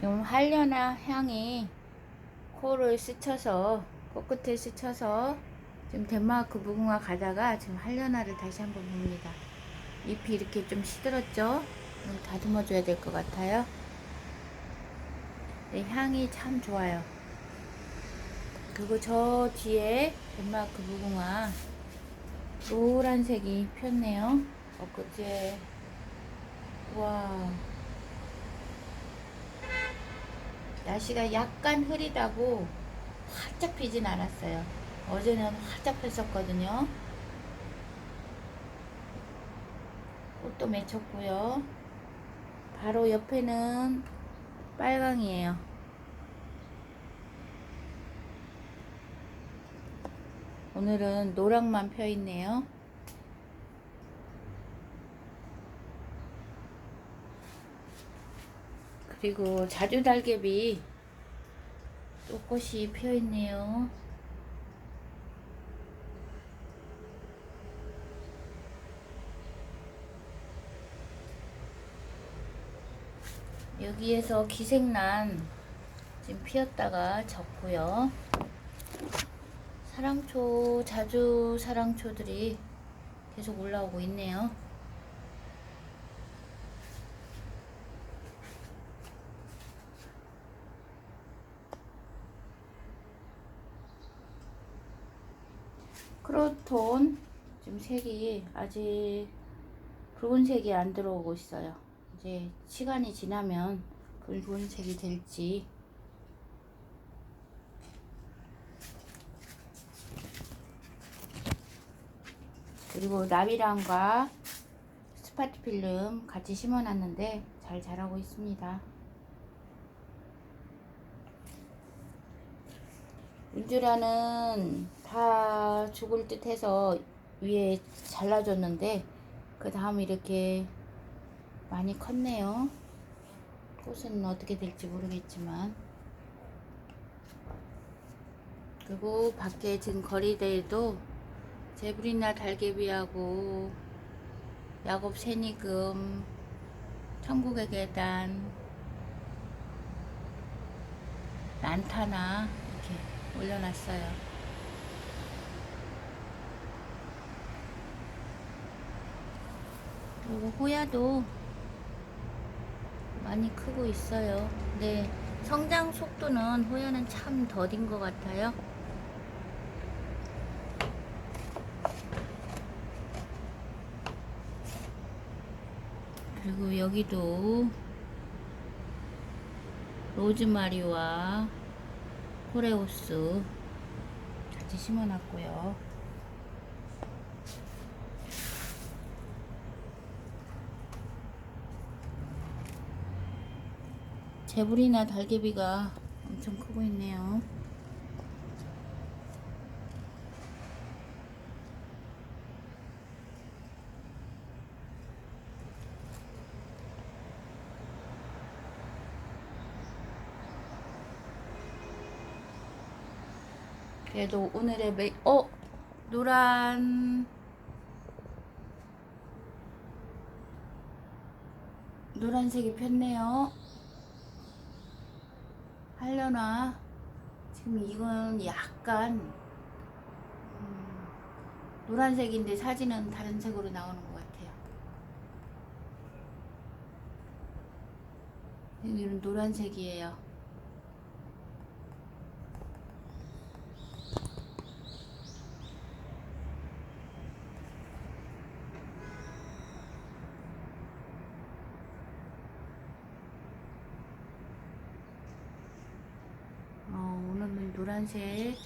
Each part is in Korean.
지금 한려나 향이 코를 스쳐서 코끝을 스쳐서 지금 덴마크 무궁화 가다가 지금 한려나를 다시 한번 봅니다. 잎이 이렇게 좀 시들었죠? 좀 다듬어 줘야 될 것 같아요. 네, 향이 참 좋아요. 그리고 저 뒤에 덴마크 무궁화 노란색이 폈네요. 엊그제 와 날씨가 약간 흐리다고 활짝 피진 않았어요. 어제는 활짝 폈었거든요. 꽃도 맺혔고요. 바로 옆에는 빨강이에요. 오늘은 노랑만 펴 있네요. 그리고 자주달개비 또 꽃이 피어 있네요. 여기에서 기생란 지금 피었다가 졌고요. 사랑초, 자주 사랑초들이 계속 올라오고 있네요. 크로톤 지금 색이 아직 붉은색이 안 들어오고 있어요. 이제 시간이 지나면 붉은색이 될지 그리고 나비랑과 스파트 필름 같이 심어놨는데 잘 자라고 있습니다. 윤주라는 다 죽을 듯 해서 위에 잘라줬는데 그 다음 이렇게 많이 컸네요. 꽃은 어떻게 될지 모르겠지만 그리고 밖에 지금 거리대에도 제브리나 달개비하고 야곱 새니금 천국의 계단 이렇게 올려놨어요. 그리고 호야도 많이 크고 있어요. 근데 성장 속도는 호야는 참 더딘 것 같아요. 그리고 여기도 로즈마리와 코레오스 같이 심어놨고요. 제불이나 달개비가 엄청 크고 있네요. 그래도 오늘의 메, 어? 노란, 노란색이 폈네요. 하려나? 지금 이건 약간, 음, 노란색인데 사진은 다른 색으로 나오는 것 같아요. 여기는 노란색이에요. 어, 오늘은 노란색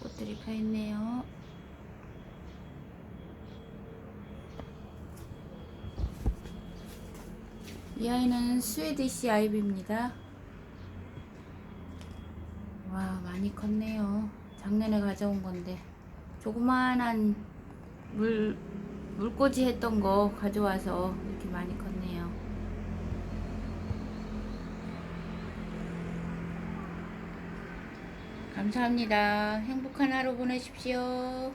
꽃들이 펴 있네요. 이 아이는 스웨디시 아이비입니다. 와, 많이 컸네요. 작년에 가져온 건데. 조그만한 물, 물꽂이 했던 거 가져와서 이렇게 많이 컸네요. 감사합니다. 행복한 하루 보내십시오.